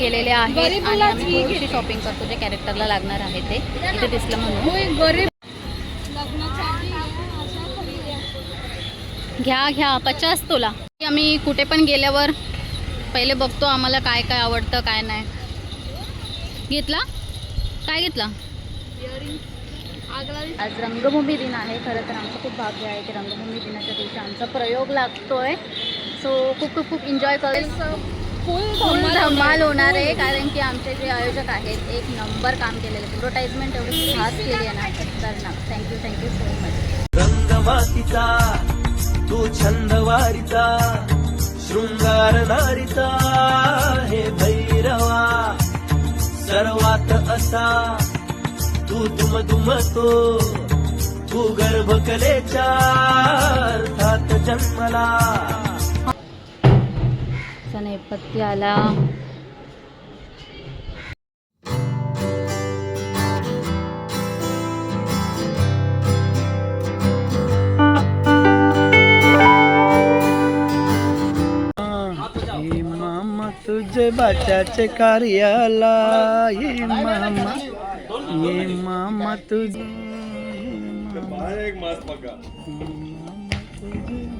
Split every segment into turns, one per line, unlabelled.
गेलेले आहेत आणि आम्ही थोडीशी शॉपिंग करतो जे कॅरेक्टरला लागणार आहे ते. इथे दिसलं म्हणून. घ्या घ्या पचास तोला. आम्ही कुठे पण गेल्यावर पहिले बघतो आम्हाला काय काय आवडतं काय नाही. घेतला? काय घेतला? आज रंगभूमी दिन आहे. खरं तर आमचं खूप भाग्य आहे की रंगभूमी दिनाच्या दिवशी आमचा प्रयोग लागतोय. सो खूप खूप खूप एन्जॉय करेल
फुल
धमाल होणार आहे. कारण की आमचे जे आयोजक आहेत एक नंबर काम केलेलं आहे. ॲडव्हर्टाईजमेंट एवढी खास केली आहे ना. तर ना thank you thank you so much
रंगमातीचा तू छंदवारीचा शृंगार नारीचा हे भैरवा सर्वात असा तू दुम दुमतो तू गर्भकलेच्या अर्थात जन्मला.
नैपथ्य आला.
ये मामा तुझे बचाचे कार्याला. ये मामा ये मामा तुझे मामा तुझे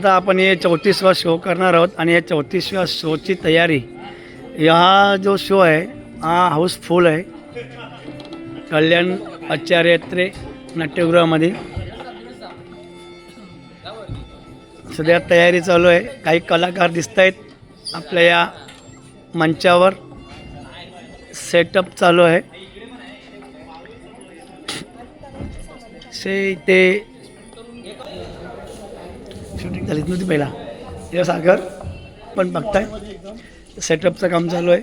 आता आपण हे चौतीसवा शो करणार आहोत आणि या चौतीसव्या शोची तयारी. हा जो शो आहे हा हाऊसफुल आहे. कल्याण आचार्यत्रे नाट्यगृहामध्ये. सध्या तयारी चालू आहे. काही कलाकार दिसत आहेत आपल्या या मंचावर. सेटअप चालू आहे. से ते शूटिंग झालीच नव्हती पहिला. या सागर पण बघताय. सेटअपचं काम चालू आहे.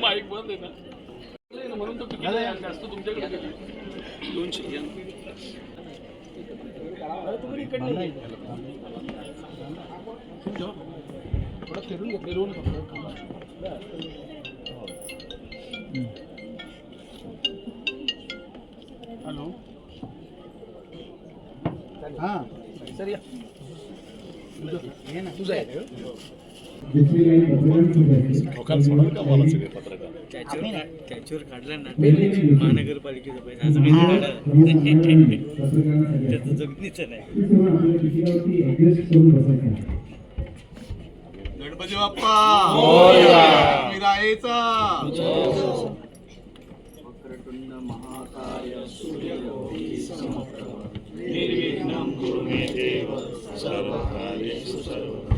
माईक
बंद आहे ना. म्हणून
तो
जास्त तुमच्याकडे दोनशे
थोडं
हॅलो.
कॅचवर काढला ना महानगरपालिकेचा पैसा असं काही काढा त्याचं जमिनीचं नाही.
गणपती बाप्पा!
salva.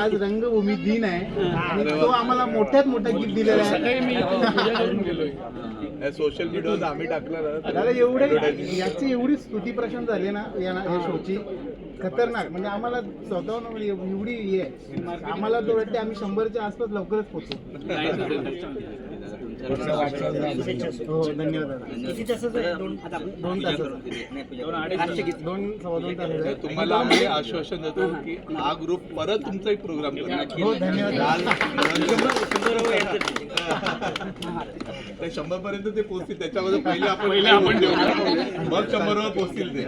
आज रंगभूमी दिन आहे. आणि तो आम्हाला मोठ्यात मोठा गिफ्ट दिलेला आहे.
सोशल मीडियावर आम्ही टाकलं
एवढे याची एवढी स्तुती प्रशंस झाली ना या शोची. खतरनाक. म्हणजे आम्हाला स्वतःहून म्हणजे एवढी हे आहे. आम्हाला तो वाटते आम्ही शंभरच्या आसपास लवकरच पोहोचू. हो धन्यवाद दादा. दोन तास दोन सव्वा दोन तास झाले.
तुम्हाला आम्ही आश्वासन देतो की हा ग्रुप परत तुमचा एक प्रोग्राम करणार
हो धन्यवाद
ते शंभर पर्यंत ते पोहोचतील. त्याच्यामध्ये पहिले आपण पहिले आपण देऊ मग शंभर वर पोहोचतील ते.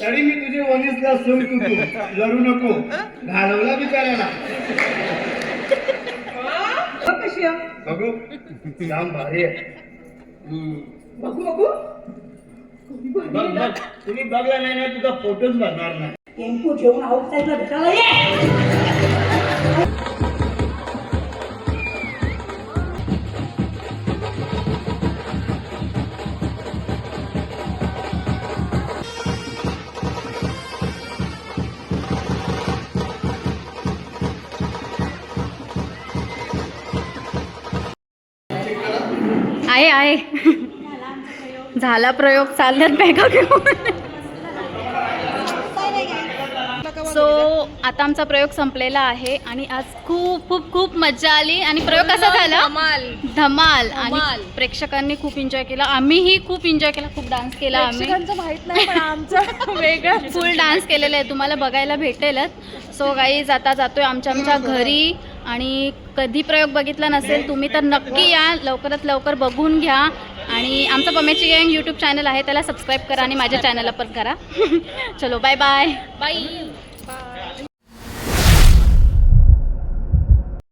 तरी मी तुझे वनिसला सून तू घालवला बिचारायला बघू. जाम भारी आहे. बघू बघू. बघ बघ. तुम्ही बघला नाही ना तुझा फोटोच भरणार नाही.
टेम्पो घेऊन आउटसाईडला भेटायला ये.
आहे आहे. झाला प्रयोग चालल्यात बॅगा घेऊन. सो आता आमचा प्रयोग संपलेला आहे आणि आज खूप खूप खूप मजा आली. आणि प्रयोग कसा झाला?
धमाल.
धमाल. आणि
धमाल.
प्रेक्षकांनी खूप एन्जॉय केला. आम्हीही खूप एन्जॉय केला. खूप डान्स केला आम्ही.
माहीत नाही पण आमचं वेगळं
फुल डान्स केलेला आहे. तुम्हाला बघायला भेटेलच. सो काही जाता जातोय आमच्या आमच्या घरी. आणि कधी प्रयोग बघितला नसेल तुम्ही तर नक्की या. लवकरात लवकर बघून घ्या. आणि आमचं पमेची गँग यूट्यूब चॅनल आहे त्याला सबस्क्राईब करा आणि माझ्या चॅनलला पण करा. चलो बाय बाय
बाय